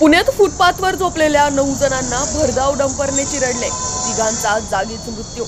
पुण्यात फुटपाथवर झोपलेल्या नऊ जणांना भरधाव डंपरने चिरडले. तिघांचा जागीच मृत्यू.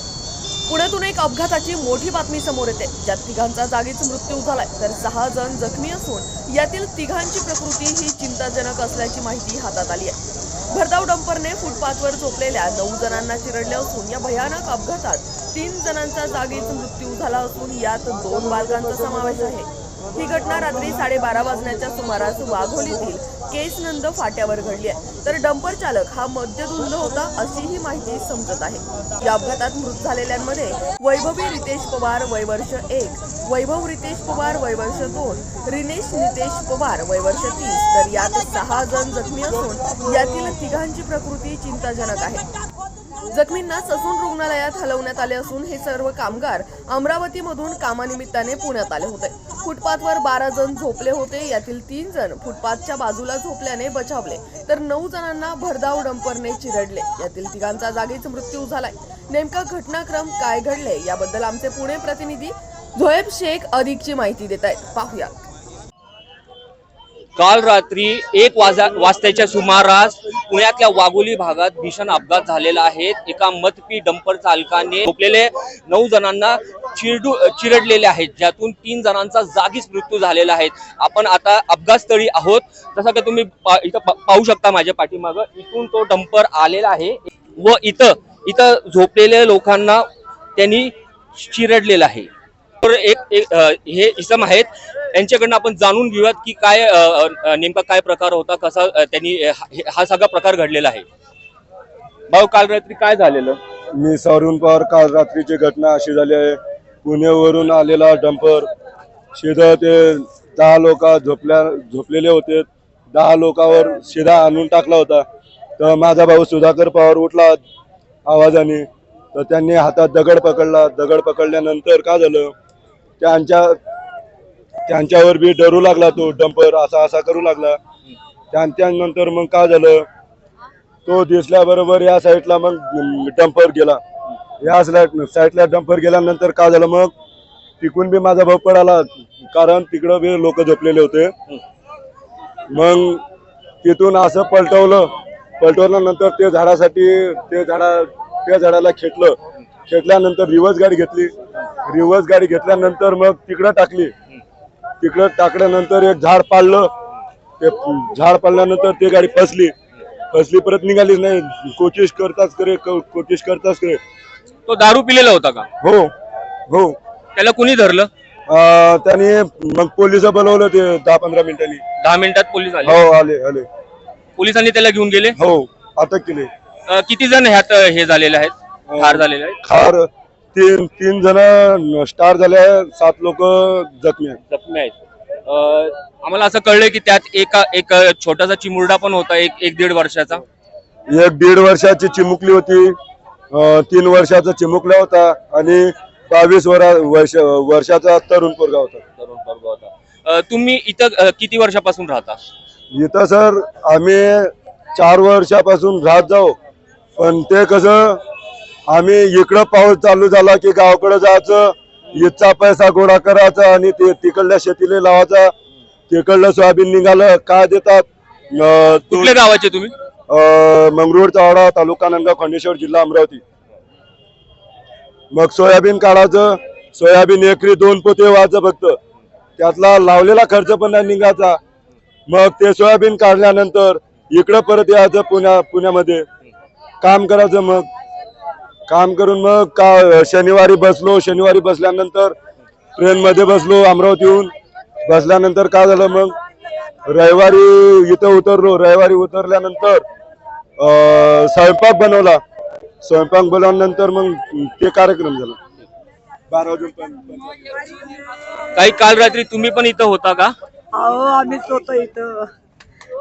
पुण्यातून एक अपघाताची मोठी बातमी समोर येते. ज्यात तिघांचा जागीच मृत्यू झालाय. तर सहा जण जखमी असून यातील तिघांची प्रकृती ही चिंताजनक असल्याची माहिती हातात आली आहे. भरधाव डंपरने फुटपाथवर झोपलेल्या नऊ जणांना चिरडले असून या भयानक अपघातात तीन जणांचा जागीच मृत्यू झाला असून यात दोन बालकांचा समावेश आहे. ही घटना रात्री साडेबारा वाजण्याच्या सुमारास वाघोलीतील केसनंद फाट्यावर घडली आहे. तर डंपर चालक हा मद्यधुंद होता अशी ही माहिती समजत आहे. या अपघातात मृत झालेल्यांमध्ये वैभवी रितेश पवार वयवर्ष एक वैभव रितेश पवार वयवर्ष दोन रिनेश नितेश पवार वयवर्ष तीस. तर यात सहा जण जखमी असून यातील तिघांची प्रकृती चिंताजनक आहे. जखमींना ससून रुग्णालयात हलवण्यात आले असून हे सर्व कामगार अमरावतीमधून कामानिमित्ताने पुण्यात आले होते. फुटपाथवर बारा जण झोपले होते. यातील तीन जण फुटपाथच्या बाजूला झोपल्याने बचावले. तर नऊ जणांना भरधाव डंपरने चिरडले. यातील तिघांचा जागीच मृत्यू झालाय. नेमका घटनाक्रम काय घडले याबद्दल आमचे पुणे प्रतिनिधी झोएब शेख अधिकची माहिती देत आहेत. पाहूया. काल रात्री एक वाजा वाजताच्या सुमारास पुण्यातल्या वाघोली भागात भीषण अपघात झालेला आहे. एका मतपी डंपर चालकाने झोपलेले नऊ जणांना चिरडू चिरडलेले आहेत ज्यातून तीन जणांचा जागीच मृत्यू झालेला आहे. आपण आता अपघातस्थळी आहोत. जसं की तुम्ही पा- इथं पा- पाहू शकता माझ्या पाठीमागं. इथून तो डंपर आलेला आहे व इथं इथं झोपलेल्या लोकांना त्यांनी चिरडलेलं आहे. तर एक एक, हे इसम आहेत. यांच्याकडनं आपण जाणून घेऊयात की काय नेमका काय प्रकार होता कसा त्यांनी हा हा सगळा प्रकार घडलेला आहे. भाऊ काल रात्री काय झालेलं? मी सारून पवार काल रात्रीची घटना अशी झाली आहे. पुण्यावरून आलेला डंपर. शिधा ते दहा लोक झोपल्या झोपलेले होते. दहा लोकांवर शिधा आणून टाकला होता. तर माझा भाऊ सुधाकर पवार उठला आवाजाने. तर त्यांनी हातात दगड पकडला. दगड पकडल्यानंतर काय झालं? त्यांच्या त्यांच्यावर बी डरू लागला तो डंपर. असा असा करू लागला. त्यानंतर मग काय झालं? तो दिसल्याबरोबर या साईडला मग डंपर गेला. या साईडला डंपर गेल्यानंतर काय झालं मग? तिकून बी माझा भाऊ पडाला कारण तिकडं बी लोक झोपलेले होते. मग तिथून असं पलटवलं. पलटवल्यानंतर ते झाडासाठी ते झाडा त्या झाडाला खेटलं. खेटल्यानंतर रिवर्स गाडी घेतली. रिवर्स गाडी घेतल्यानंतर मग तिकडं टाकली. तिकडं टाकल्यानंतर एक झाड पाडलं. ते झाड पाडल्यानंतर ते गाडी फसली. फसली परत निघालीच नाही. कोशिश करताच करे कोशिश करताच करे. तो दारू पिलेला होता का? हो हो. त्याला कुणी धरलं? अं, त्याने मग पोलीस बोलवलं ते दहा पंधरा मिनिटांनी. दहा मिनिटात पोलीस आले. हो आले आले. पोलिसांनी त्याला घेऊन गेले? हो अटक केली. अ, किती जण ह्यात अ, हे झालेले आहेत? ठार झालेले आहेत? खार तीन तीन जण स्टार झाले सात लोक जखमी आहेत. जखमी आहेत. अ, आम्हाला असं कळलंय की त्यात एका एक अ, छोटासा चिमुरडा पण होता एक एक दीड वर्षाचा. एक दीड वर्षाची चिमुकली होती. तीन वर्षाचा चिमुकला होता आणि बावीस वरा वर्ष वर्षाचा तरुण पोरगा होता. तरुण पोरगा होता. तुम्ही इथं किती वर्षापासून राहता? इथं सर आम्ही चार वर्षापासून राहत जाऊ. पण ते कसं आम्ही इकडं पाऊस चालू झाला की गावाकडे जायचं इथचा पैसा गोळा करायचा आणि ते तिकडल्या शेतीला लावायचा. तिकडलं सोयाबीन निघालं काय देतात? कुठल्या गावाचे तुम्ही? मंगरुळ चावडा तालुका नंदगाव खंडेश्वर जिल्हा अमरावती. मग सोयाबीन काढायचं सोयाबीन एकरी दोन पोते व्हायचं फक्त. त्यातला लावलेला खर्च पण नाही निघायचा. मग ते सोयाबीन काढल्यानंतर इकडं परत यायचं पुण्या पुण्यामध्ये. काम करायचं मग. काम करून मग का शनिवारी बसलो शनिवारी बसल्यानंतर ट्रेनमध्ये बसलो अमरावतीहून. बसल्यानंतर काय झालं मग? रविवारी इथं उतरलो. रविवारी उतरल्यानंतर स्वयंपाक बनवला. स्वयंपाक बनवल्यानंतर मग ते कार्यक्रम झाला. बारा वाजून काही काल रात्री तुम्ही पण इथं होता का? अहो आम्ही स्वतः इथं.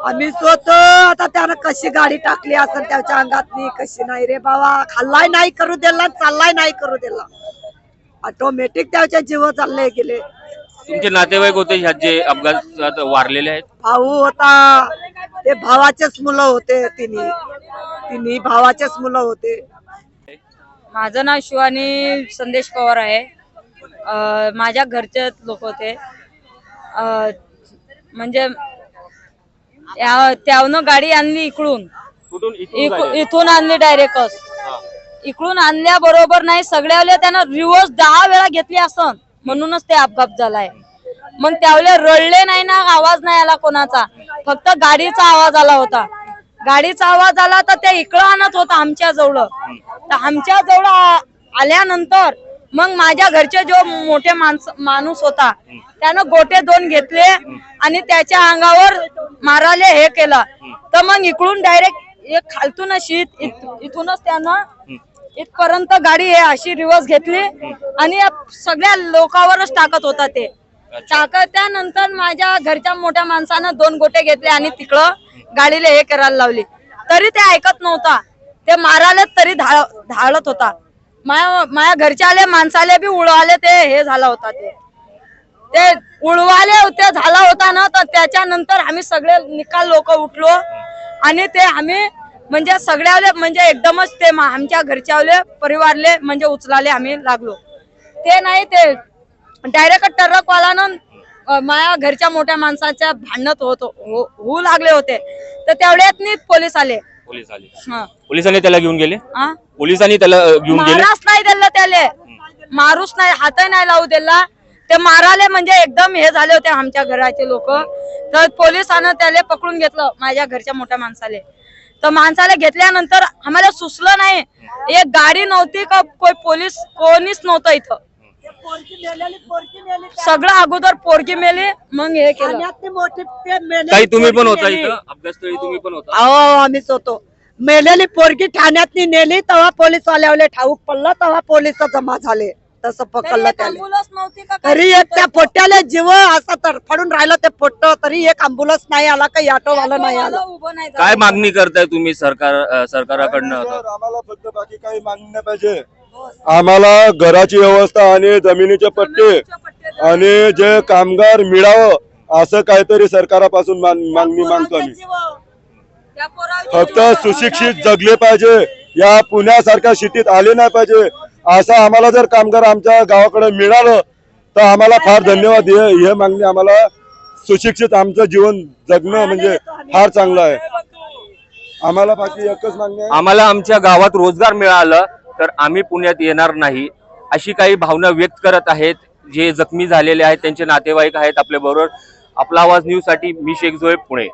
आम्ही स्वतः आता त्यानं कशी गाडी टाकली असं त्याच्या अंगातली कशी नाही रे बाबा. खाल्लाय नाही करू दिला चाललाय नाही करू दिला. ऑटोमॅटिक त्याच्या जीव चालले गेले. तुमचे नातेवाईक होते ह्यात जे अपघातात वारलेले आहेत? भाऊ होता. ते भावाचेच मुलं होते तिन्ही. तिन्ही भावाचेच मुलं होते. माझं नाव शिवानी संदेश पवार आहे. अं, माझ्या घरचे लोक होते. अं, म्हणजे त्या- त्यावनं गाडी आणली इकडून. कुठून? इथून इक- झाले? इथून आणली डायरेक्टच हा. इकडून आणल्या बरोबर नाही सगळ्यावले त्यानं रिवर्स दहा वेळा घेतली असन. म्हणूनच ते अपघात झालाय. मग त्यावेळे रडले नाही ना आवाज नाही आला कोणाचा. फक्त गाडीचा आवाज आला होता. गाडीचा आवाज आला तर ते इकडं आणत होता आमच्या जवळ. तर आमच्या जवळ आल्यानंतर मग माझ्या घरचे जो मोठे माणस माणूस होता त्यानं गोटे दोन घेतले आणि त्याच्या अंगावर माराले हे केलं. तर मग इकडून डायरेक्ट एक खालतून शीत इथूनच त्यानं इथपर्यंत गाडी हे अशी रिवर्स घेतली आणि या सगळ्या लोकांवरच टाकत होता ते. टाकत त्यानंतर माझ्या घरच्या मोठ्या माणसानं दोन गोटे घेतले आणि तिकडं गाडीला हे करायला लावली. तरी ते ऐकत नव्हता. ते मारायला तरी धाळ धाळत होता. माया माझ्या घरच्या आले माणसाले बी उडवाले ते हे झाला होता ते. ते उडवाले होते झाला होता ना तर त्याच्यानंतर आम्ही सगळे निकाल लोक उठलो. आणि ते आम्ही म्हणजे सगळ्याले म्हणजे एकदमच ते आमच्या घरच्यावले परिवारले म्हणजे उचलाले आम्ही लागलो. ते नाही ते डायरेक्ट ट्रकवालानं अं, माझ्या घरच्या मोठ्या माणसाच्या भांडणत होत हो- होऊ लागले होते. तर तेवढ्यात पोलीस आले. पोलीस आले. हा. पोलिसांनी त्याला घेऊन गेले? हा? पोलिसांनी त्याला घेऊन गेले? नाही दिला त्याले. मारूच नाही हातही नाही लावू दिला. ते माराले म्हणजे एकदम हे झाले होते आमच्या घराचे लोक. तर पोलिसानं त्याला पकडून घेतलं माझ्या घरच्या मोठ्या माणसाले. तर माणसाला घेतल्यानंतर आम्हाला सुचलं नाही. एक गाडी नव्हती का कोई पोलीस कोणीच नव्हतं इथं. सगळं अगोदर पोरगी मेली मग हे केलं. ठाण्यातली मोठी ते मेलेली काही तुम्ही पण पोरगी होता नेली. इथं? अभ्यासस्थळी तुम्ही पण होता? अहो आम्हीच होतो. मेलेली पोरगी ठाण्यातली नेली तेव्हा पोलीस वाल्यावले ठाऊक पडलं तेव्हा पोलीस जमा झाले. तसं पकडलं त्याला? तरी एक त्या पोट्याला जीव असं तडफडून राहिलं ते पोट्ट तरी एक अँब्युलन्स नाही आला काही ऑटोवाला नाही आलं. उभं नाही काय मागणी करताय तुम्ही सरकार अ, सरकाराकडनं सर, आम्हाला फक्त बाकी काही मागणी नाही पाहिजे. आम्हाला घराची व्यवस्था आणि जमिनीचे पट्टे आणि जे कामगार मिळावं असं काहीतरी सरकारापासून मान- मागणी मागतो आम्ही. फक्त सुशिक्षित जगले पाहिजे. या पुण्यासारख्या सिटीत आले नाही पाहिजे. असं आम्हाला जर कामगार आमच्या गावाकडे मिळालं तर आम्हाला फार धन्यवाद हे हे मागणी आम्हाला सुशिक्षित आमचं जीवन जगणं म्हणजे फार चांगलं आहे. आम्हाला बाकी एकच मागणी आहे. आम्हाला आमच्या गावात रोजगार मिळालं तर आम्ही पुण्यात येणार नाही अशी काही भावना व्यक्त करत आहेत जे जखमी झालेले आहेत त्यांचे नातेवाईक आहेत आपल्या बरोबर. आपला आवाज न्यूजसाठी मी शेख जोहेब पुणे.